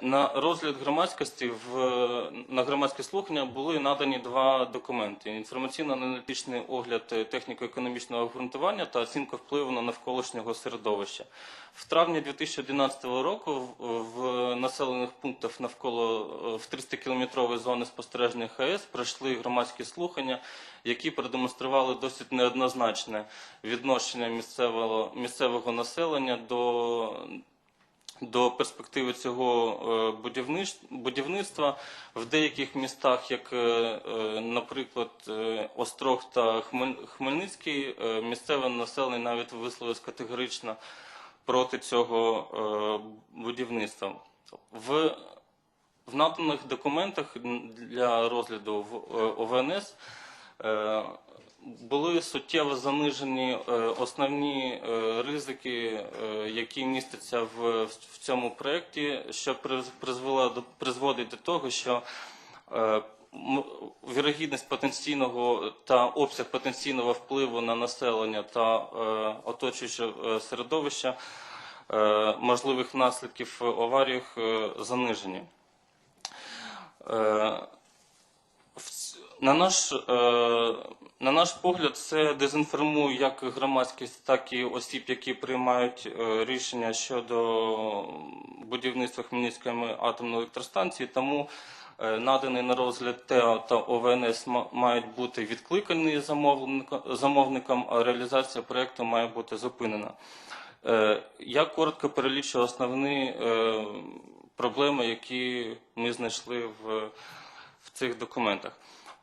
На розгляд громадськості в на громадське слухання були надані два документи: інформаційно-аналітичний огляд техніко-економічного обґрунтування та оцінка впливу на навколишнього середовища. В травні 2011 року в, населених пунктах навколо в 300 кілометрової зони спостереження ХАЕС пройшли громадські слухання, які продемонстрували досить неоднозначне відношення місцевого місцевого населення до до перспективи цього е, будівництва в деяких містах, як, е, е, наприклад, Острог та Хмельницький, місцеве населення навіть висловилось категорично проти цього будівництва. В, в наданих документах для розгляду в ОВНС були суттєво занижені е, основні е, ризики, е, які містяться в, цьому проєкті, що призводить до того, що вірогідність потенційного та обсяг потенційного впливу на населення та е, оточуюче середовище можливих наслідків аваріях е, занижені. На наш, е, на наш погляд, це дезінформує як громадськість, так і осіб, які приймають е, рішення щодо будівництва Хмельницької атомної електростанції. Тому е, наданий на розгляд ТЕО та ОВНС мають бути відкликані замовника- замовником, а реалізація проєкту має бути зупинена. Е, Я коротко перелічу основні проблеми, які ми знайшли в цих документах.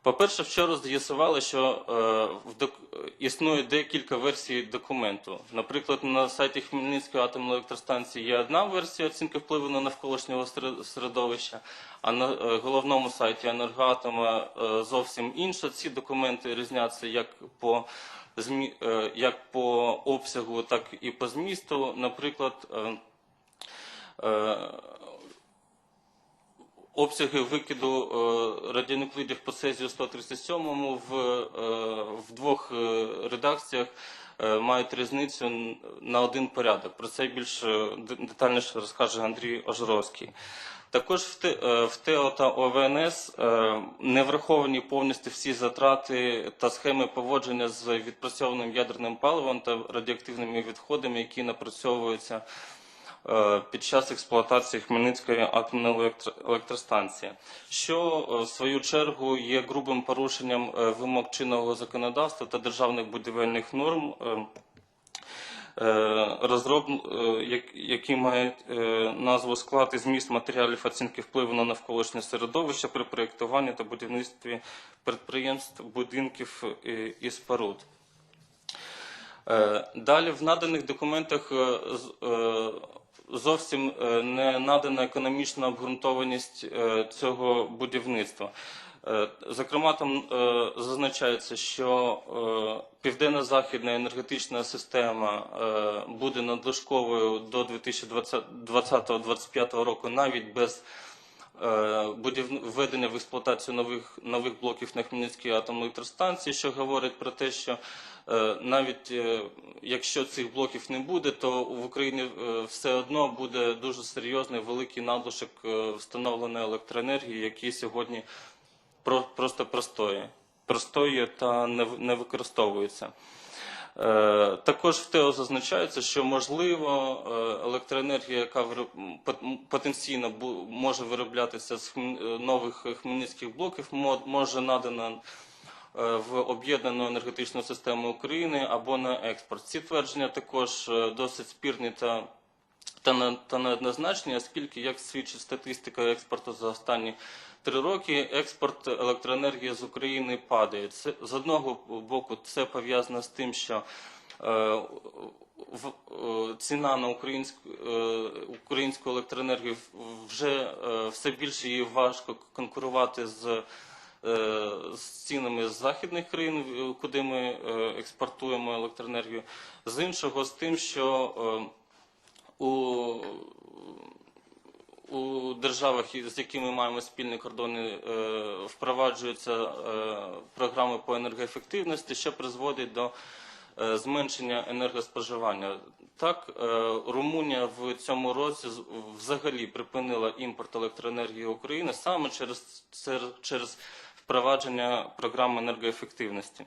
По-перше, вчора з'ясували, що е, в док... існує декілька версій документу. Наприклад, на сайті Хмельницької атомної електростанції є одна версія оцінки впливу на навколишнього середовища, а на е, головному сайті енергоатома е, зовсім інша. Ці документи різняться як по змі... е, як по обсягу, так і по змісту. Наприклад, е, е, обсяги викиду е, радіонуклидів по цезію 137 в, е, в двох е, редакціях мають різницю на один порядок. Про це більш детальніше розкаже Андрій Ожеровський. Також в Те- ТЕО та ОВНС не враховані повністю всі затрати та схеми поводження з відпрацьованим ядерним паливом та радіоактивними відходами, які напрацьовуються під час експлуатації Хмельницької атомної електростанції, що е, в свою чергу є грубим порушенням е, вимог чинного законодавства та державних будівельних норм. е, е, е, які мають е, назву склад і зміст матеріалів оцінки впливу на навколишнє середовище при проєктуванні та будівництві підприємств, будинків е, і споруд. Е, Далі в наданих документах е, е, зовсім е, не надана економічна обґрунтованість е, цього будівництва. Е, Зокрема, там зазначається, що південно-західна енергетична система буде надлишковою до 2020-2025 року навіть без. Введення в експлуатацію нових, нових блоків на Хмельницькій атомній електростанції, що говорить про те, що е, навіть е, якщо цих блоків не буде, то в Україні е, все одно буде дуже серйозний великий надлишок е, встановленої електроенергії, який сьогодні про- просто простоє, простоє та не використовується. Е, Також в ТЕО зазначається, що можливо е, електроенергія, яка потенційно може вироблятися з е, нових хмельницьких блоків, може надана в об'єднану енергетичну систему України або на експорт. Ці твердження також досить спірні та, та неоднозначні, оскільки, як свідчить статистика експорту за останні три роки, експорт електроенергії з України падає. Це з одного боку це пов'язано з тим, що е, в, е, ціна на українську, е, українську електроенергію вже е, все більше її важко конкурувати з. е, З цінами з західних країн, куди ми е, експортуємо електроенергію, з іншого з тим, що е, у, у державах, з якими маємо спільні кордони, е, впроваджуються е, програми по енергоефективності, що призводить до е, зменшення енергоспоживання. Так, Румунія в цьому році взагалі припинила імпорт електроенергії України саме через, через впровадження програми енергоефективності.